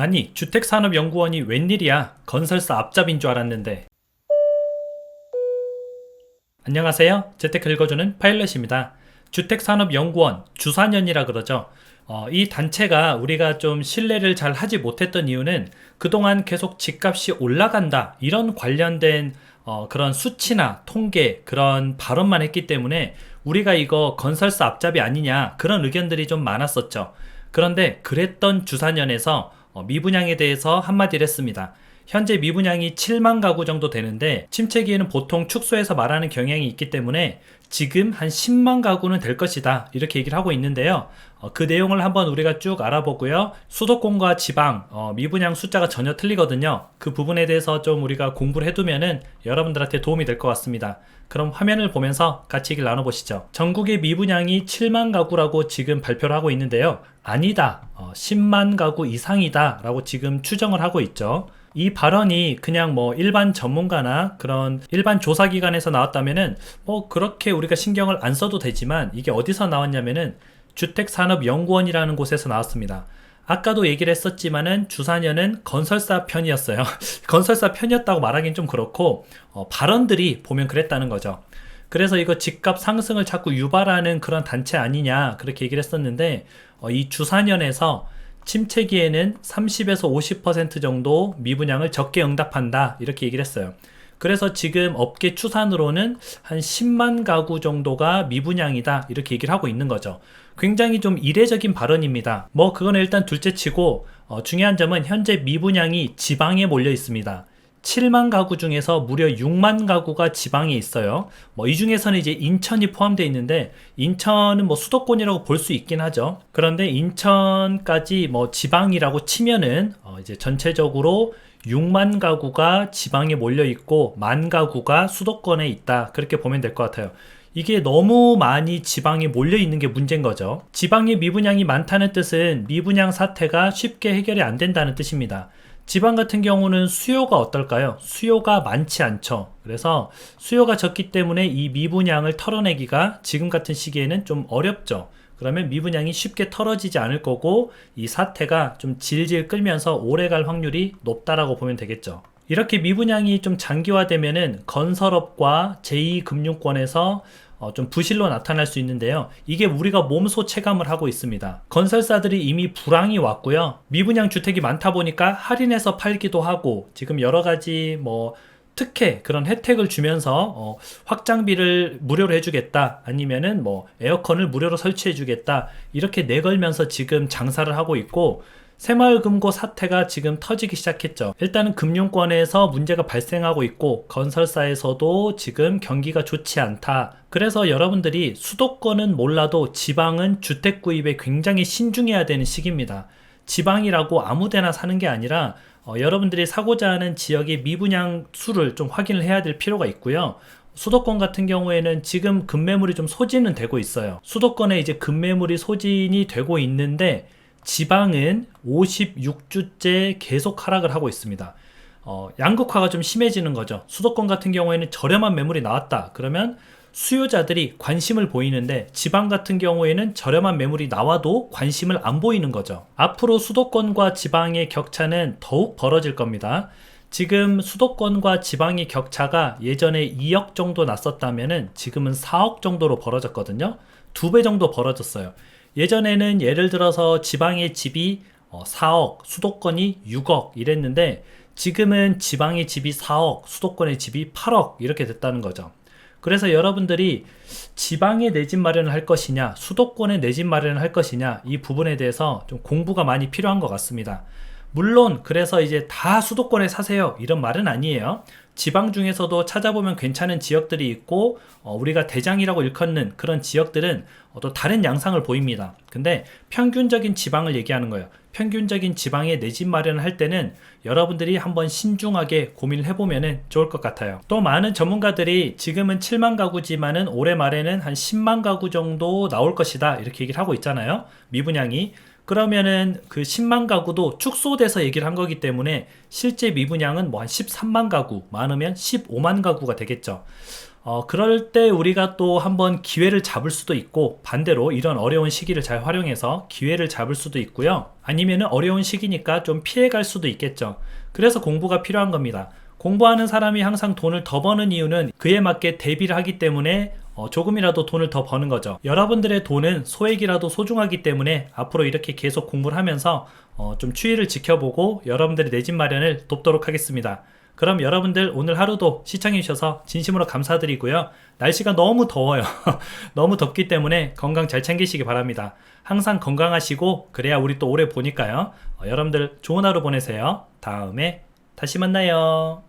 아니, 주택산업연구원이 웬일이야? 건설사 앞잡인 줄 알았는데. 안녕하세요. 재테크 읽어주는 파일럿입니다. 주택산업연구원, 주산연이라 그러죠. 어, 이 단체가 우리가 좀 신뢰를 잘 하지 못했던 이유는 그동안 계속 집값이 올라간다. 이런 관련된 어, 그런 수치나 통계, 그런 발언만 했기 때문에 우리가 이거 건설사 앞잡이 아니냐. 그런 의견들이 좀 많았었죠. 그런데 그랬던 주산연에서 어, 미분양에 대해서 한마디를 했습니다. 현재 미분양이 7만 가구 정도 되는데 침체기에는 보통 축소해서 말하는 경향이 있기 때문에 지금 한 10만 가구는 될 것이다. 이렇게 얘기를 하고 있는데요. 어, 그 내용을 한번 우리가 쭉 알아보고요. 수도권과 지방 어, 미분양 숫자가 전혀 틀리거든요. 그 부분에 대해서 좀 우리가 공부를 해두면은 여러분들한테 도움이 될 것 같습니다. 그럼 화면을 보면서 같이 얘기를 나눠보시죠. 전국의 미분양이 7만 가구라고 지금 발표를 하고 있는데요. 아니다. 어, 10만 가구 이상이다 라고 지금 추정을 하고 있죠 이 발언이 그냥 뭐 일반 전문가나 그런 일반 조사기관에서 나왔다면은 뭐 그렇게 우리가 신경을 안 써도 되지만 이게 어디서 나왔냐면은 주택산업연구원이라는 곳에서 나왔습니다. 아까도 얘기를 했었지만은 주사년은 건설사 편이었어요. 건설사 편이었다고 말하긴 좀 그렇고 어, 발언들이 보면 그랬다는 거죠. 그래서 이거 집값 상승을 자꾸 유발하는 그런 단체 아니냐 그렇게 얘기를 했었는데 어, 이 주사년에서 침체기에는 30에서 50% 정도 미분양을 적게 응답한다 이렇게 얘기를 했어요. 그래서 지금 업계 추산으로는 한 10만 가구 정도가 미분양이다 이렇게 얘기를 하고 있는 거죠. 굉장히 좀 이례적인 발언입니다. 뭐 그건 일단 둘째 치고 어, 중요한 점은 현재 미분양이 지방에 몰려 있습니다. 7만 가구 중에서 무려 6만 가구가 지방에 있어요. 뭐 이 중에서는 이제 인천이 포함되어 있는데 인천은 뭐 수도권이라고 볼 수 있긴 하죠. 그런데 인천까지 뭐 지방이라고 치면은 어 이제 전체적으로 6만 가구가 지방에 몰려 있고 만 가구가 수도권에 있다. 그렇게 보면 될 것 같아요. 이게 너무 많이 지방에 몰려 있는 게 문제인 거죠. 지방에 미분양이 많다는 뜻은 미분양 사태가 쉽게 해결이 안 된다는 뜻입니다. 지방 같은 경우는 수요가 어떨까요? 수요가 많지 않죠. 그래서 수요가 적기 때문에 이 미분양을 털어내기가 지금 같은 시기에는 좀 어렵죠. 그러면 미분양이 쉽게 털어지지 않을 거고 이 사태가 좀 질질 끌면서 오래 갈 확률이 높다라고 보면 되겠죠. 이렇게 미분양이 좀 장기화되면은 건설업과 제2금융권에서 어, 좀 부실로 나타날 수 있는데요. 이게 우리가 몸소 체감을 하고 있습니다. 건설사들이 이미 불황이 왔고요. 미분양 주택이 많다 보니까 할인해서 팔기도 하고 지금 여러 가지 뭐 특혜 그런 혜택을 주면서 어, 확장비를 무료로 해주겠다 아니면은 뭐 에어컨을 무료로 설치해주겠다 이렇게 내걸면서 지금 장사를 하고 있고 새마을금고 사태가 지금 터지기 시작했죠. 일단은 금융권에서 문제가 발생하고 있고 건설사에서도 지금 경기가 좋지 않다. 그래서 여러분들이 수도권은 몰라도 지방은 주택 구입에 굉장히 신중해야 되는 시기입니다. 지방이라고 아무데나 사는 게 아니라 어, 여러분들이 사고자 하는 지역의 미분양 수를 좀 확인을 해야 될 필요가 있고요. 수도권 같은 경우에는 지금 급매물이 좀 소진은 되고 있어요. 수도권에 이제 급매물이 소진이 되고 있는데 지방은 56주째 계속 하락을 하고 있습니다. 어, 양극화가 좀 심해지는 거죠. 수도권 같은 경우에는 저렴한 매물이 나왔다. 그러면 수요자들이 관심을 보이는데 지방 같은 경우에는 저렴한 매물이 나와도 관심을 안 보이는 거죠. 앞으로 수도권과 지방의 격차는 더욱 벌어질 겁니다. 지금 수도권과 지방의 격차가 예전에 2억 정도 났었다면 지금은 4억 정도로 벌어졌거든요. 두 배 정도 벌어졌어요. 예전에는 예를 들어서 지방의 집이 4억, 어, 수도권이 6억 이랬는데 지금은 지방의 집이 4억, 수도권의 집이 8억 이렇게 됐다는 거죠. 그래서 여러분들이 지방에 내 집 마련을 할 것이냐, 수도권에 내 집 마련을 할 것이냐, 이 부분에 대해서 좀 공부가 많이 필요한 것 같습니다. 물론, 그래서 이제 다 수도권에 사세요. 이런 말은 아니에요. 지방 중에서도 찾아보면 괜찮은 지역들이 있고 어, 우리가 대장이라고 일컫는 그런 지역들은 어, 또 다른 양상을 보입니다. 근데 평균적인 지방을 얘기하는 거예요. 평균적인 지방에 내 집 마련을 할 때는 여러분들이 한번 신중하게 고민을 해보면 좋을 것 같아요. 또 많은 전문가들이 지금은 7만 가구지만은 올해 말에는 한 10만 가구 정도 나올 것이다 이렇게 얘기를 하고 있잖아요. 미분양이 그러면은 그 10만 가구도 축소돼서 얘기를 한 거기 때문에 실제 미분양은 뭐 한 13만 가구, 많으면 15만 가구가 되겠죠. 어, 그럴 때 우리가 또 한번 기회를 잡을 수도 있고 반대로 이런 어려운 시기를 잘 활용해서 기회를 잡을 수도 있고요. 아니면은 어려운 시기니까 좀 피해갈 수도 있겠죠. 그래서 공부가 필요한 겁니다. 공부하는 사람이 항상 돈을 더 버는 이유는 그에 맞게 대비를 하기 때문에 어, 조금이라도 돈을 더 버는 거죠. 여러분들의 돈은 소액이라도 소중하기 때문에 앞으로 이렇게 계속 공부를 하면서 어, 좀 추이를 지켜보고 여러분들의 내 집 마련을 돕도록 하겠습니다. 그럼 여러분들 오늘 하루도 시청해주셔서 진심으로 감사드리고요. 날씨가 너무 더워요. 너무 덥기 때문에 건강 잘 챙기시기 바랍니다. 항상 건강하시고 그래야 우리 또 오래 보니까요. 어, 여러분들 좋은 하루 보내세요. 다음에 다시 만나요.